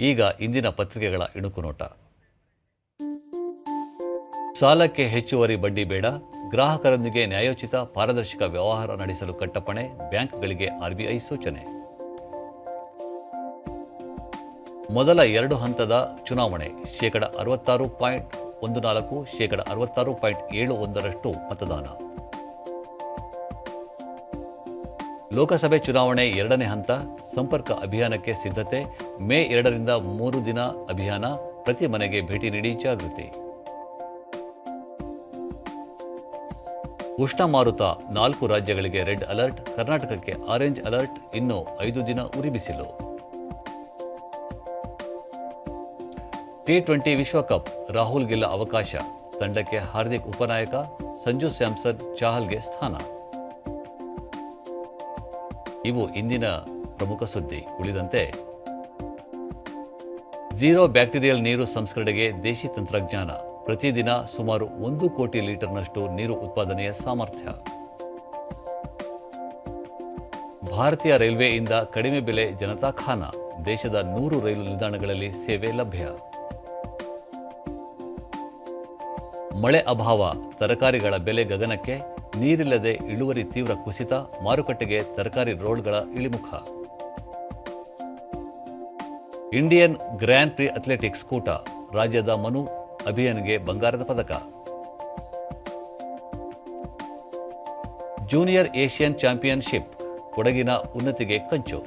ಈಗ ಇಂದಿನ ಪತ್ರಿಕೆಗಳ ಇಣುಕು ನೋಟ. ಸಾಲಕ್ಕೆ ಹೆಚ್ಚುವರಿ ಬಡ್ಡಿ ಬೇಡ, ಗ್ರಾಹಕರೊಂದಿಗೆ ನ್ಯಾಯೋಚಿತ ಪಾರದರ್ಶಕ ವ್ಯವಹಾರ ನಡೆಸಲು ಕಟ್ಟಪಣೆ, ಬ್ಯಾಂಕ್ಗಳಿಗೆ ಆರ್ಬಿಐ ಸೂಚನೆ. ಮೊದಲ ಎರಡು ಹಂತದ ಚುನಾವಣೆ, ಶೇಕಡ ಅರವತ್ತಾರು ಪಾಯಿಂಟ್ ಒಂದು ನಾಲ್ಕು, ಶೇಕಡ ಅರವತ್ತಾರು ಪಾಯಿಂಟ್ ಏಳು ಒಂದರಷ್ಟು ಮತದಾನ. ಲೋಕಸಭೆ ಚುನಾವಣೆ ಎರಡನೇ ಹಂತ, ಸಂಪರ್ಕ ಅಭಿಯಾನಕ್ಕೆ ಸಿದ್ಧತೆ, ಮೇ ಎರಡರಿಂದ ಮೂರು ದಿನ ಅಭಿಯಾನ, ಪ್ರತಿ ಮನೆಗೆ ಭೇಟಿ ನೀಡಿ ಜಾಗೃತಿ. ಉಷ್ಣ ಮಾರುತ ನಾಲ್ಕು ರಾಜ್ಯಗಳಿಗೆ ರೆಡ್ ಅಲರ್ಟ್, ಕರ್ನಾಟಕಕ್ಕೆ ಆರೆಂಜ್ ಅಲರ್ಟ್, ಇನ್ನು ಐದು ದಿನ ಉರಿಬಿಸಿಲು ಟಿ ಟ್ವೆಂಟಿ ವಿಶ್ವಕಪ್, ರಾಹುಲ್ ಗೆಲ್ಲ ಅವಕಾಶ, ತಂಡಕ್ಕೆ ಹಾರ್ದಿಕ್ ಉಪನಾಯಕ, ಸಂಜು ಸ್ಯಾಮ್ಸನ್, ಚಾಹಲ್ಗೆ ಸ್ಥಾನ. ಇವು ಇಂದಿನ ಪ್ರಮುಖ ಸುದ್ದಿ. ಉಳಿದಂತೆ ಜೀರೋ ಬ್ಯಾಕ್ಟೀರಿಯಲ್ ನೀರು ಸಂಸ್ಕರಣೆಗೆ ದೇಶಿ ತಂತ್ರಜ್ಞಾನ ಪ್ರತಿದಿನ ಸುಮಾರು ಒಂದು ಕೋಟಿ ಲೀಟರ್ನಷ್ಟು ನೀರು ಉತ್ಪಾದನೆಯ ಸಾಮರ್ಥ್ಯ. ಭಾರತೀಯ ರೈಲ್ವೆಯಿಂದ ಕಡಿಮೆ ಬೆಲೆ ಜನತಾ ಖಾನ, ದೇಶದ ನೂರು ರೈಲು ನಿಲ್ದಾಣಗಳಲ್ಲಿ ಸೇವೆ ಲಭ್ಯ. ಮಳೆ ಅಭಾವ, ತರಕಾರಿಗಳ ಬೆಲೆ ಗಗನಕ್ಕೆ ನೀರಿಲ್ಲದೆ ಇಳುವರಿ ತೀವ್ರ ಕುಸಿತ, ಮಾರುಕಟ್ಟೆಗೆ ತರಕಾರಿ ರೋಲ್ಗಳ ಇಳಿಮುಖ. ಇಂಡಿಯನ್ ಗ್ರ್ಯಾಂಡ್ ಪ್ರಿ ಅಥ್ಲೆಟಿಕ್ಸ್ ಕೂಟ, ರಾಜ್ಯದ ಮನು ಅಭಿಯಾನ್ಗೆ ಬಂಗಾರದ ಪದಕ. ಜೂನಿಯರ್ ಏಷ್ಯನ್ ಚಾಂಪಿಯನ್ಶಿಪ್, ಕೊಡಗಿನ ಉನ್ನತಿಗೆ ಕಂಚು.